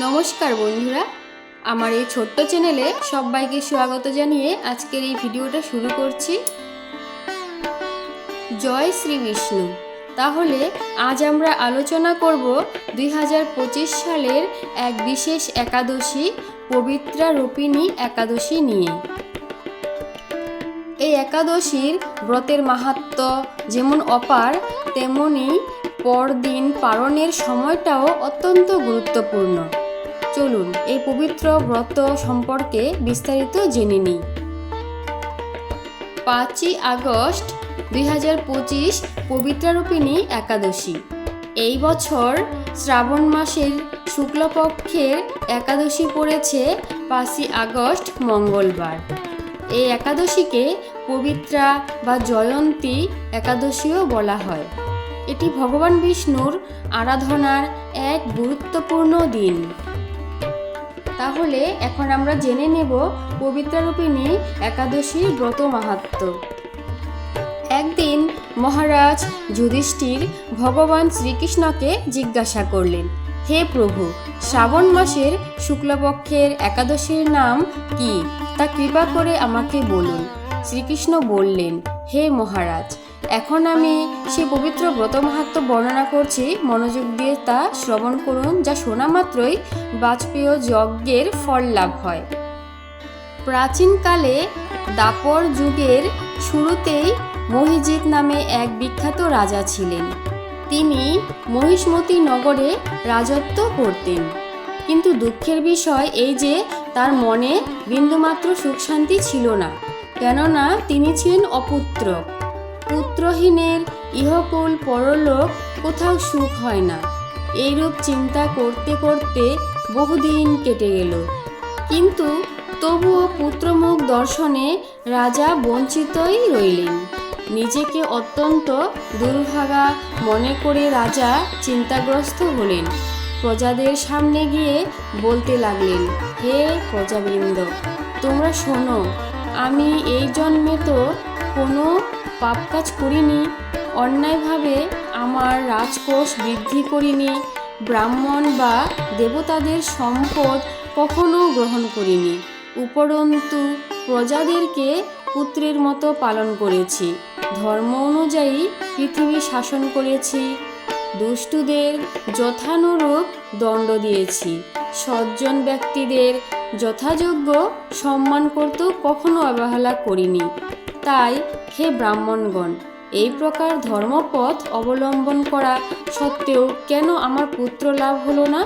নমস্কার বন্ধুরা, আমার এই ছোট্ট চ্যানেলে সবাইকে স্বাগত জানিয়ে আজকের এই ভিডিওটা শুরু করছি। জয় শ্রী বিষ্ণু। তাহলে আজ আমরা আলোচনা করব দুই হাজার পঁচিশ সালের এক বিশেষ একাদশী, পবিত্রা রূপিণী একাদশী নিয়ে। এই একাদশীর ব্রতের মাহাত্ম যেমন অপার, তেমনি পরদিন পালনের সময়টাও অত্যন্ত গুরুত্বপূর্ণ। চলুন, এই পবিত্র ব্রত সম্পর্কে বিস্তারিত জেনে নিই। পাঁচই আগস্ট দুই হাজার পঁচিশ, পবিত্রারূপিণী একাদশী। এই বছর শ্রাবণ মাসের শুক্লপক্ষের একাদশী পড়েছে পাঁচই আগস্ট, মঙ্গলবার। এই একাদশীকে পবিত্রা বা জয়ন্তী একাদশীও বলা হয়। এটি ভগবান বিষ্ণুর আরাধনার এক গুরুত্বপূর্ণ দিন। তাহলে এখন আমরা জেনে নেব পবিত্রারূপিণী একাদশীর ব্রত মাহাত্ম। একদিন মহারাজ যুধিষ্ঠির ভগবান শ্রীকৃষ্ণকে জিজ্ঞাসা করলেন, হে প্রভু, শ্রাবণ মাসের শুক্লপক্ষের একাদশীর নাম কি? তা কৃপা করে আমাকে বলুন। শ্রীকৃষ্ণ বললেন, হে মহারাজ এখন আমি সে পবিত্র ব্রত মাহাত্ম বর্ণনা করছি, মনোযোগ দিয়ে তা শ্রবণ করুন, যা শোনা মাত্রই বাজপেয় যজ্ঞের ফল লাভ হয়। প্রাচীনকালে দাপর যুগের শুরুতেই মহিজিৎ নামে এক বিখ্যাত রাজা ছিলেন। তিনি মহিষ্মতি নগরে রাজত্ব করতেন। কিন্তু দুঃখের বিষয় এই যে তার মনে বিন্দুমাত্র সুখ শান্তি ছিল না, কেননা তিনি ছিলেন অপুত্র। পুত্রহীনের ইহকুল পরলোক কোথাও সুখ হয় না। এইরূপ চিন্তা করতে করতে বহুদিন কেটে গেল। কিন্তু তবুও পুত্রমুখ দর্শনে রাজা বঞ্চিতই রইলেন। নিজেকে অত্যন্ত দুর্ভাগা মনে করে রাজা চিন্তাগ্রস্ত হলেন। প্রজাদের সামনে গিয়ে বলতে লাগলেন, হে প্রজাবৃন্দ, তোমরা শোনো, আমি এই জন্মে তো কোনো পাপ কাজ করিনি, অন্যায়ভাবে আমার রাজকোষ বৃদ্ধি করিনি, ব্রাহ্মণ বা দেবতাদের সম্পদ কখনো গ্রহণ করিনি। উপরন্তু, প্রজাদেরকে পুত্রের মতো পালন করেছি। ধর্ম অনুযায়ী পৃথিবী শাসন করেছি। দুষ্টুদের যথানুরূপ দণ্ড দিয়েছি। সজ্জন ব্যক্তিদের যথাযোগ্য সম্মান করতেও কখনো অবহেলা করিনি। তাই হে ব্রাহ্মণগণ, এই প্রকার ধর্মপথ অবলম্বন করা সত্ত্বেও কেন আমার পুত্র লাভ হলো না?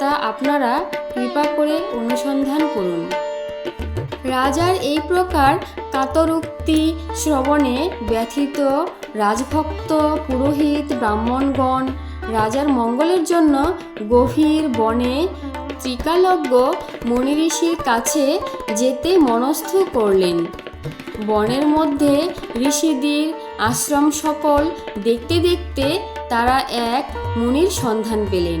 তা আপনারা কৃপা করে অনুসন্ধান করুন। রাজার এই প্রকার কাতরুক্তি শ্রবণে ব্যথিত রাজভক্ত পুরোহিত ব্রাহ্মণগণ রাজার মঙ্গলের জন্য গভীর বনে ত্রিকালজ্ঞ মণিঋষির কাছে যেতে মনস্থ করলেন। বনের মধ্যে ঋষিদের আশ্রম সকল দেখতে দেখতে তারা এক মুনির সন্ধান পেলেন।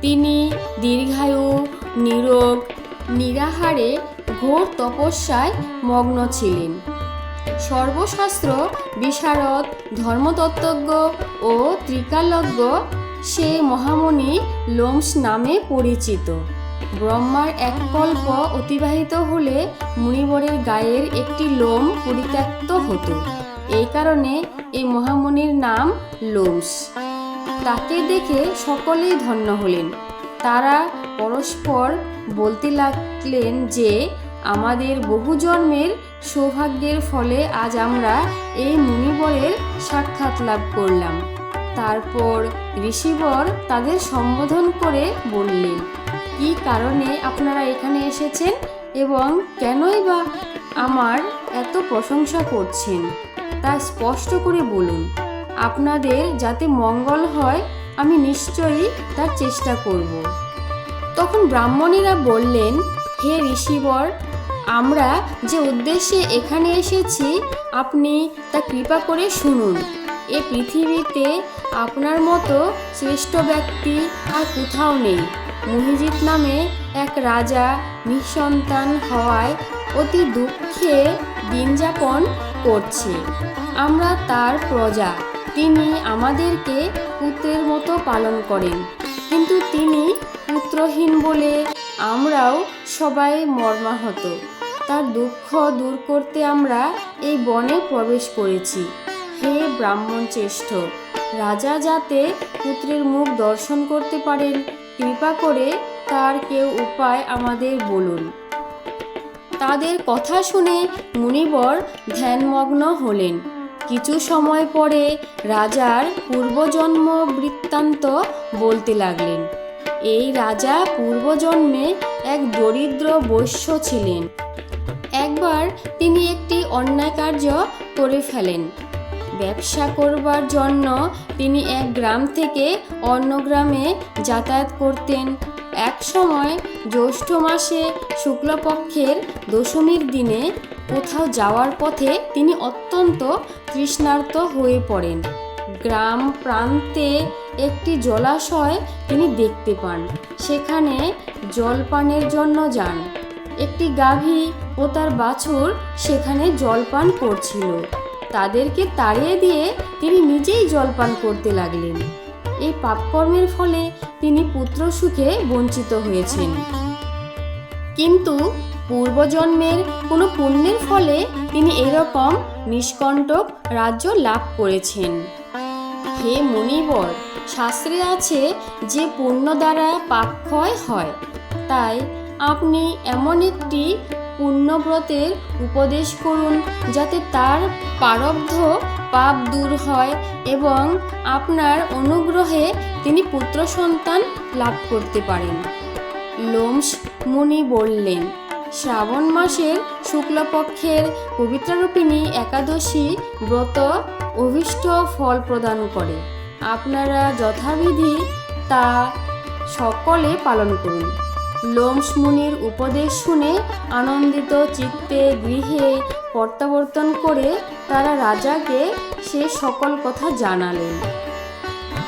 তিনি দীর্ঘায়ু, নিরোগ, নিরাহারে ঘোর তপস্যায় মগ্ন ছিলেন। সর্বশাস্ত্র, বিশারদ, ধর্মতত্ত্বজ্ঞ ও ত্রিকালজ্ঞ সে মহামণি লোমস নামে পরিচিত। ব্রহ্মার এক কল্প অতিবাহিত হলে মুনিবরের গায়ের একটি লোম পরিত্যক্ত হতো। এই কারণে এই মহামণির নাম লোমস। তাকে দেখে সকলেই ধন্য হলেন। তারা পরস্পর বলতে লাগলেন যে, আমাদের বহু জন্মের সৌভাগ্যের ফলে আজ আমরা এই মুনিবরের সাক্ষাৎ লাভ করলাম। তারপর ঋষিবর তাদের সম্বোধন করে বললেন কি কারণে আপনারা এখানে এসেছেন এবং কেনই বা আমার এত প্রশংসা করছেন? তা স্পষ্ট করে বলুন। আপনাদের যাতে মঙ্গল হয়, আমি নিশ্চয়ই তার চেষ্টা করব। তখন ব্রাহ্মণীরা বললেন, হে ঋষিবর, আমরা যে উদ্দেশ্যে এখানে এসেছি, আপনি তা কৃপা করে শুনুন। এ পৃথিবীতে আপনার মতো শ্রেষ্ঠ ব্যক্তি আর কোথাও নেই। মহিজিৎ নামে এক রাজা নিঃসন্তান হওয়ায় অতি দুঃখে দিনযাপন করছে। আমরা তার প্রজা। তিনি আমাদেরকে পুত্রের মতো পালন করেন। কিন্তু তিনি পুত্রহীন বলে আমরাও সবাই মর্মাহত। তার দুঃখ দূর করতে আমরা এই বনে প্রবেশ করেছি। হে ব্রাহ্মণ শ্রেষ্ঠ, রাজা যাতে পুত্রের মুখ দর্শন করতে পারেন কৃপা করে তার কেউ উপায় আমাদের বলুন। তাদের কথা শুনে মুনিবর ধ্যানমগ্ন হলেন। কিছু সময় পরে রাজার পূর্বজন্ম বৃত্তান্ত বলতে লাগলেন। এই রাজা পূর্বজন্মে এক দরিদ্র বৈশ্য ছিলেন। একবার তিনি একটি অন্যায় কার্য করে ফেলেন। ব্যবসা করবার জন্য তিনি এক গ্রাম থেকে অন্য গ্রামে যাতায়াত করতেন। এক সময় জ্যৈষ্ঠ মাসে শুক্লপক্ষের দশমীর দিনে কোথাও যাওয়ার পথে তিনি অত্যন্ত তৃষ্ণার্ত হয়ে পড়েন। গ্রাম প্রান্তে একটি জলাশয় তিনি দেখতে পান। সেখানে জলপানের জন্য যান। একটি গাভী ও তার বাছুর সেখানে জলপান করছিল। তাদেরকে তাড়িয়ে দিয়ে তিনি নিজেই জলপান করতে লাগলেন। এই পাপকর্মের ফলে তিনি পুত্র সুখে বঞ্চিত হয়েছেন। কিন্তু পূর্বজন্মের কোনো পুণ্যের ফলে তিনি এরকম নিষ্কণ্টক রাজ্য লাভ করেছেন। হে মুনিবর শাস্ত্রে আছে যে পুণ্য দ্বারা পাপক্ষয় হয়। তাই আপনি এমন একটি পুণ্যব্রতের উপদেশ করুন যাতে তার প্রারব্ধ পাপ দূর হয় এবং আপনার অনুগ্রহে তিনি পুত্র সন্তান লাভ করতে পারেন। লোমস মুনি বললেন, শ্রাবণ মাসের শুক্লপক্ষের পবিত্রারূপিণী একাদশী ব্রত অভীষ্ট ফল প্রদান করে। আপনারা যথাবিধি তা সকলে পালন করুন। লোমস মুনির উপদেশ শুনে আনন্দিত চিত্তে গৃহে প্রত্যাবর্তন করে তারা রাজাকে সে সকল কথা জানালেন।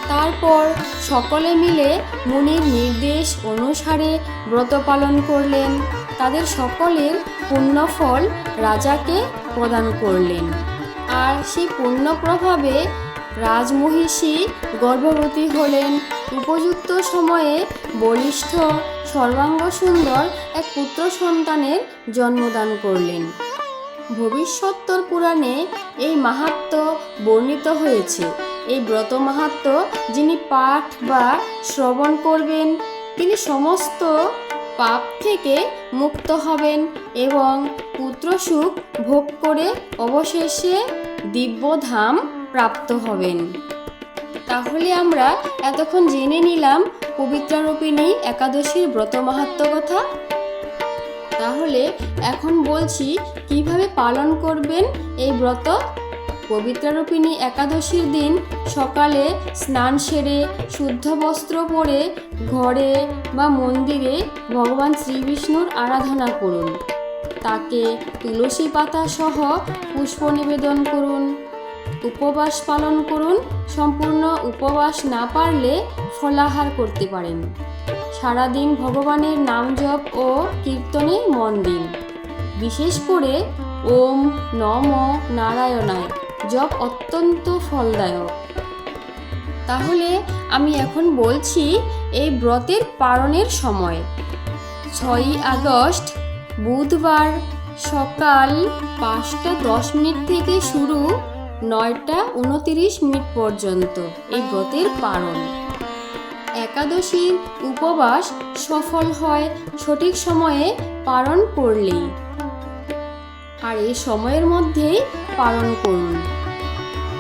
তারপর সকলে মিলে মুনির নির্দেশ অনুসারে ব্রত পালন করলেন। তাদের সকলের পুণ্যফল রাজাকে প্রদান করলেন। আর সেই পুণ্য প্রভাবে রাজমহিষী গর্ভবতী হলেন। উপযুক্ত সময়ে বলিষ্ঠ সর্বাঙ্গ সুন্দর এক পুত্র সন্তানের জন্মদান করলেন। ভবিষ্যত্তর পুরাণে এই মাহাত্ম বর্ণিত হয়েছে। এই ব্রত মাহাত্ম যিনি পাঠ বা শ্রবণ করবেন, তিনি সমস্ত পাপ থেকে মুক্ত হবেন এবং পুত্রসুখ ভোগ করে অবশেষে দিব্যধাম প্রাপ্ত হবেন। তাহলে আমরা এতক্ষণ জেনে নিলাম পবিত্রারূপিণী একাদশীর ব্রত মাহাত্ম কথা। তাহলে এখন বলছি, কীভাবে পালন করবেন এই ব্রত? পবিত্রারূপিণী একাদশীর দিন সকালে স্নান সেরে, শুদ্ধ বস্ত্র পরে ঘরে বা মন্দিরে ভগবান শ্রীবিষ্ণুর আরাধনা করুন। তাকে তুলসী পাতা সহ পুষ্প নিবেদন করুন। উপবাস পালন করুন, সম্পূর্ণ উপবাস না পারলে ফলাহার করতে পারেন। সারাদিন ভগবানের নাম জপ ও কীর্তনে মন দিন। বিশেষ করে ওম নম নারায়ণায় জপ অত্যন্ত ফলদায়ক। তাহলে আমি এখন বলছি এই ব্রতের পালনের সময়। ছয়ই আগস্ট, বুধবার সকাল পাঁচটা দশ মিনিট থেকে শুরু নয়টা উনতিরিশ মিনিট পর্যন্ত এই ব্রতের পালন। একাদশীর উপবাস সফল হয় সঠিক সময়ে পালন করলেই। আর এই সময়ের মধ্যেই পালন করুন।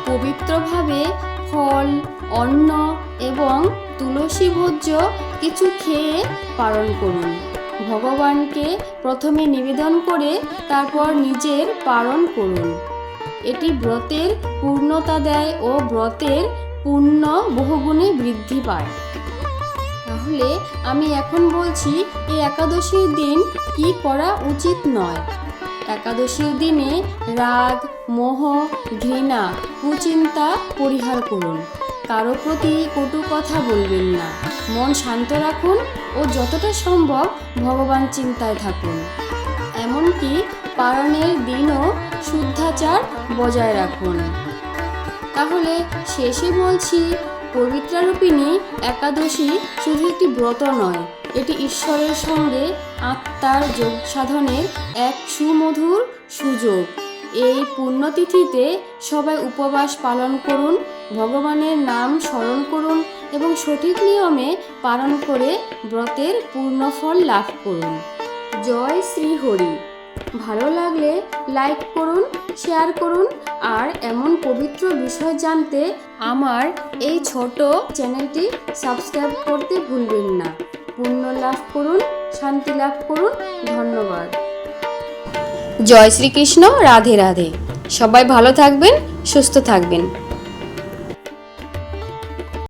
পবিত্রভাবে ফল, অন্ন এবং তুলসী ভোজ্য কিছু খেয়ে পালন করুন। ভগবানকে প্রথমে নিবেদন করে তারপর নিজের পালন করুন। এটি ব্রতের পূর্ণতা দেয় ও ব্রতের পুণ্য বহুগুণে বৃদ্ধি পায়। তাহলে আমি এখন বলছি, এই একাদশীর দিন কি করা উচিত নয়? একাদশীর দিনে রাগ, মোহ, ঘৃণা, কুচিন্তা পরিহার করুন। কারও প্রতি কটু কথা বলবেন না। মন শান্ত রাখুন ও যতটা সম্ভব ভগবান চিন্তায় থাকুন। এমনকি পালনের দিনও শুদ্ধাচার বজায় রাখুন। তাহলে শেষে বলছি, পবিত্রারূপিণী একাদশী শুধু একটি ব্রত নয়, এটি ঈশ্বরের সঙ্গে আত্মার যোগ সাধনের এক সুমধুর সুযোগ। এই পুণ্যতিথিতে সবাই উপবাস পালন করুন, ভগবানের নাম স্মরণ করুন এবং সঠিক নিয়মে পালন করে ব্রতের পূর্ণফল লাভ করুন। জয় শ্রী হরি ভালো লাগলে লাইক করুন শেয়ার করুন আর এমন পবিত্র বিষয় জানতে আমার এই ছোট চ্যানেলটি সাবস্ক্রাইব করতে ভুলবেন না। পুণ্য লাভ করুন, শান্তি লাভ করুন, ধন্যবাদ। জয় শ্রীকৃষ্ণ, রাধে রাধে। সবাই ভালো থাকবেন, সুস্থ থাকবেন।